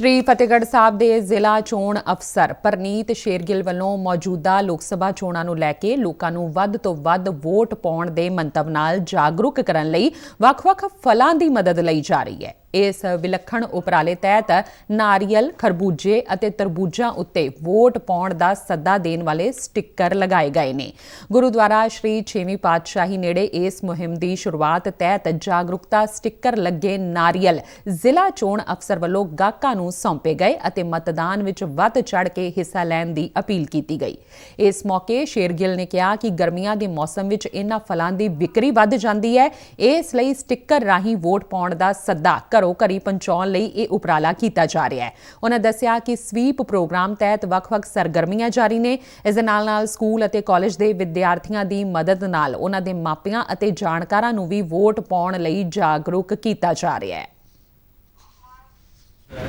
ਸ਼੍ਰੀ ਫਤਿਹਗੜ੍ਹ ਸਾਹਿਬ ਦੇ ਜ਼ਿਲ੍ਹਾ ਚੋਣ ਅਫਸਰ ਪਰਨੀਤ ਸ਼ੇਰਗਿੱਲ ਵੱਲੋਂ ਮੌਜੂਦਾ ਲੋਕ ਸਭਾ ਚੋਣਾਂ ਨੂੰ ਲੈ ਕੇ ਲੋਕਾਂ ਨੂੰ ਵੱਧ ਤੋਂ ਵੱਧ ਵੋਟ ਪਾਉਣ ਦੇ ਮੰਤਵ ਨਾਲ ਜਾਗਰੂਕ ਕਰਨ ਲਈ ਵੱਖ-ਵੱਖ ਫਲਾਂ ਦੀ ਮਦਦ ਲਈ ਜਾ ਰਹੀ ਹੈ। ਇਸ ਵਿਲੱਖਣ ਉਪਰਾਲੇ ਤਹਿਤ ਨਾਰੀਅਲ, ਖਰਬੂਜੇ ਅਤੇ ਤਰਬੂਜਾਂ ਉੱਤੇ ਵੋਟ ਪਾਉਣ ਦਾ ਸੱਦਾ ਦੇਣ ਵਾਲੇ ਸਟicker ਲਗਾਏ ਗਏ ਨੇ। ਗੁਰਦੁਆਰਾ ਸ਼੍ਰੀ 6ਵੀਂ ਪਾਤਸ਼ਾਹੀ ਨੇੜੇ ਇਸ ਮੁਹਿੰਮ ਦੀ ਸ਼ੁਰੂਆਤ ਤਹਿਤ ਜਾਗਰੂਕਤਾ ਸਟicker ਲੱਗੇ ਨਾਰੀਅਲ ਜ਼ਿਲ੍ਹਾ ਚੋਣ ਅਫਸਰ ਵੱਲੋਂ ਗਾਹਕਾਂ ਨੂੰ ਸੌਂਪੇ ਗਏ ਅਤੇ ਮਤਦਾਨ ਵਿੱਚ ਵੱਧ ਚੜ ਕੇ ਹਿੱਸਾ ਲੈਣ ਦੀ ਅਪੀਲ ਕੀਤੀ ਗਈ। ਇਸ ਮੌਕੇ ਸ਼ੇਰਗਿੱਲ ਨੇ ਕਿਹਾ ਕਿ ਗਰਮੀਆਂ ਦੇ ਮੌਸਮ ਵਿੱਚ ਇਹਨਾਂ ਫਲਾਂ ਦੀ ਵਿਕਰੀ ਵੱਧ ਜਾਂਦੀ ਹੈ। ਇਸ ਲਈ ਸਟicker ਰਾਹੀਂ ਵੋਟ ਪਾਉਣ ਦਾ ਸੱਦਾ ਘਰੋ ਘਰੀ ਪਹੁੰਚਾਉਣ ਲਈ ਇਹ ਉਪਰਾਲਾ ਕੀਤਾ ਜਾ ਰਿਹਾ ਹੈ। ਉਹਨਾਂ ਦੱਸਿਆ ਕਿ ਸਵੀਪ ਪ੍ਰੋਗਰਾਮ ਤਹਿਤ ਵੱਖ-ਵੱਖ ਸਰਗਰਮੀਆਂ ਜਾਰੀ ਨੇ। ਇਸ ਦੇ ਨਾਲ-ਨਾਲ ਸਕੂਲ ਅਤੇ ਕਾਲਜ ਦੇ ਵਿਦਿਆਰਥੀਆਂ ਦੀ ਮਦਦ ਨਾਲ ਉਹਨਾਂ ਦੇ ਮਾਪਿਆਂ ਅਤੇ ਜਾਣਕਾਰਾਂ ਨੂੰ ਵੀ ਵੋਟ ਪਾਉਣ ਲਈ ਜਾਗਰੂਕ ਕੀਤਾ ਜਾ ਰਿਹਾ ਹੈ।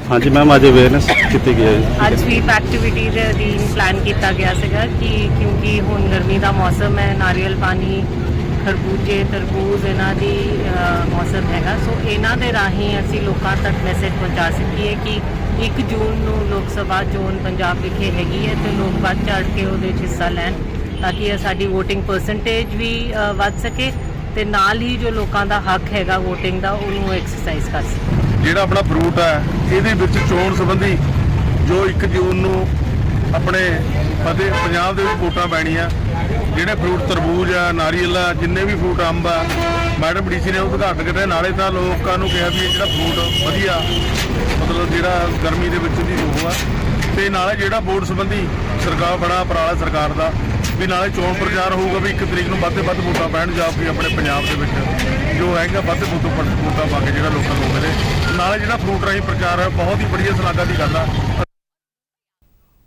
ਹਾਂਜੀ ਮੈਮ ਅੱਜ ਅਵੇਅਰਨੈਸ ਕੀਤੀ ਗਈ ਹੈ ਜੀ। ਅੱਜ ਸਵੀਪ ਐਕਟੀਵਿਟੀ ਦੇ ਅਧੀਨ ਪਲਾਨ ਕੀਤਾ ਗਿਆ ਸੀਗਾ ਕਿ ਕਿਉਂਕਿ ਹੁਣ ਗਰਮੀ ਦਾ ਮੌਸਮ ਹੈ ਨਾਰੀਅਲ ਪਾਣੀ ਖਰਬੂਜੇ, ਤਰਬੂਜ ਇਹਨਾਂ ਦੀ ਮੌਸਮ ਹੈਗਾ। ਸੋ ਇਹਨਾਂ ਦੇ ਰਾਹੀਂ ਅਸੀਂ ਲੋਕਾਂ ਤੱਕ ਮੈਸੇਜ ਪਹੁੰਚਾ ਸਕੀਏ ਕਿ 1 ਜੂਨ ਨੂੰ ਲੋਕ ਸਭਾ ਚੋਣ ਪੰਜਾਬ ਵਿਖੇ ਹੈਗੀ ਹੈ ਤੇ ਲੋਕ ਵੱਧ ਚੜ ਕੇ ਉਹਦੇ 'ਚ ਹਿੱਸਾ ਲੈਣ ਤਾਂ ਕਿ ਸਾਡੀ VOTING ਪਰਸੈਂਟੇਜ ਵੀ ਵੱਧ ਸਕੇ ਤੇ ਨਾਲ ਹੀ ਜੋ ਲੋਕਾਂ ਦਾ ਹੱਕ ਹੈਗਾ VOTING ਦਾ, ਉਹਨੂੰ ਐਕਸਰਸਾਈਜ਼ ਕਰ ਸਕਣ ਜਿਹੜਾ ਆਪਣਾ ਫਰੂਟ ਹੈ, ਇਹਦੇ ਵਿੱਚ ਚੋਣ ਸੰਬੰਧੀ ਜੋ 1 ਜੂਨ ਨੂੰ ਆਪਣੇ ਫਤਿਹ ਪੰਜਾਬ ਦੇ ਵਿੱਚ ਵੋਟਾਂ ਪੈਣੀਆਂ, ਜਿਹੜੇ ਫਰੂਟ ਤਰਬੂਜ ਆ, ਨਾਰੀਅਲ ਆ, ਜਿੰਨੇ ਵੀ ਫਰੂਟ ਅੰਬ ਆ, ਮੈਡਮ ਡੀਸੀ ਨੇ ਉਦਘਾਟਨ ਕਰਿਆ ਨਾਲੇ ਤਾਂ ਲੋਕਾਂ ਨੂੰ ਕਿਹਾ ਵੀ ਇਹ ਜਿਹੜਾ ਫਰੂਟ ਵਧੀਆ, ਮਤਲਬ ਜਿਹੜਾ ਗਰਮੀ ਦੇ ਵਿੱਚ ਦੀ ਉਹ ਆ। ਤੇ ਨਾਲੇ ਜਿਹੜਾ ਵੋਟ ਸੰਬੰਧੀ ਸਰਕਾਰ ਬੜਾ ਉਪਰਾਲਾ ਸਰਕਾਰ ਦਾ, ਵੀ ਨਾਲੇ ਚੋਣ ਪ੍ਰਚਾਰ ਹੋਊਗਾ ਵੀ ਇੱਕ ਤਰੀਕ ਨੂੰ ਵੱਧ ਤੋਂ ਵੱਧ ਵੋਟਾਂ ਪੈਣ ਜਾ ਵੀ ਆਪਣੇ ਪੰਜਾਬ ਦੇ ਵਿੱਚ, ਜੋ ਹੈਗਾ ਵੱਧ ਤੋਂ ਵੱਧ ਵੋਟਾਂ ਪਾ ਕੇ ਜਿਹੜਾ ਲੋਕਾਂ ਨੂੰ ਮਿਲੇ। ਨਾਲੇ ਜਿਹੜਾ ਫਰੂਟ ਰਾਹੀਂ ਪ੍ਰਚਾਰ ਹੈ, ਬਹੁਤ ਹੀ ਵਧੀਆ ਸ਼ਲਾਘਾ ਦੀ ਗੱਲ ਆ।